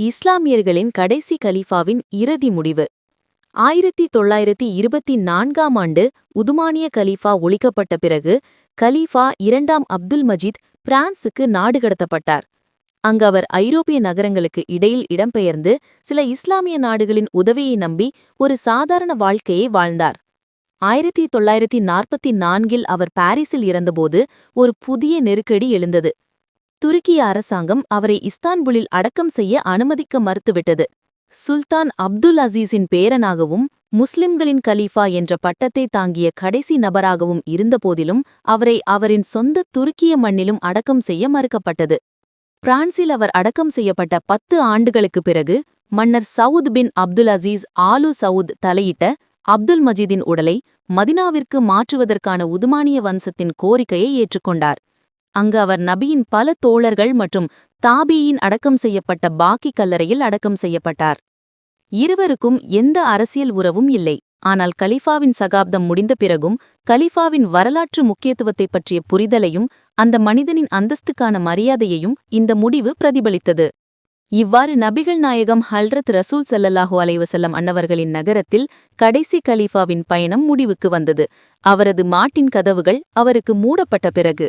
இஸ்லாமியர்களின் கடைசி கலீஃபாவின் இறுதி முடிவு. ஆயிரத்தி தொள்ளாயிரத்தி இருபத்தி நான்காம் ஆண்டு உதுமானிய கலீஃபா ஒழிக்கப்பட்ட பிறகு கலீஃபா இரண்டாம் அப்துல் மஜீத் பிரான்சுக்கு நாடு கடத்தப்பட்டார். அங்கு அவர் ஐரோப்பிய நகரங்களுக்கு இடையில் இடம்பெயர்ந்து சில இஸ்லாமிய நாடுகளின் உதவியை நம்பி ஒரு சாதாரண வாழ்க்கையை வாழ்ந்தார். ஆயிரத்தி தொள்ளாயிரத்தி நாற்பத்தி நான்கில் அவர் பாரிஸில் இறந்தபோது ஒரு புதிய நெருக்கடி எழுந்தது. துருக்கிய அரசாங்கம் அவரை இஸ்தான்புலில் அடக்கம் செய்ய அனுமதிக்க மறுத்துவிட்டது. சுல்தான் அப்துல் அசீஸின் பேரனாகவும் முஸ்லிம்களின் கலீஃபா என்ற பட்டத்தை தாங்கிய கடைசி நபராகவும் இருந்தபோதிலும் அவரை அவரின் சொந்த துருக்கிய மண்ணிலும் அடக்கம் செய்ய மறுக்கப்பட்டது. பிரான்சில் அவர் அடக்கம் செய்யப்பட்ட பத்து ஆண்டுகளுக்குப் பிறகு மன்னர் Saud bin Abdul Aziz Al Saud தலையிட்ட Abdul மஜீதின் உடலை மதினாவிற்கு மாற்றுவதற்கான உதுமானிய வம்சத்தின் கோரிக்கையை ஏற்றுக்கொண்டார். அங்கு அவர் நபியின் பல தோழர்கள் மற்றும் தாபியின் அடக்கம் செய்யப்பட்ட பாக்கி கல்லறையில் அடக்கம் செய்யப்பட்டார். இருவருக்கும் எந்த அரசியல் உறவும் இல்லை. ஆனால் கலிஃபாவின் சகாப்தம் முடிந்த பிறகும் கலிஃபாவின் வரலாற்று முக்கியத்துவத்தை பற்றிய புரிதலையும் அந்த மனிதனின் அந்தஸ்துக்கான மரியாதையையும் இந்த முடிவு பிரதிபலித்தது. இவ்வாறு நபிகள் நாயகம் ஹல்ரத் ரசூல் சல்லல்லாஹு அலைவசல்லம் அன்னவர்களின் நகரத்தில் கடைசி கலீஃபாவின் பயணம் முடிவுக்கு வந்தது. அவரது மாட்டின் கதவுகள் அவருக்கு மூடப்பட்ட பிறகு.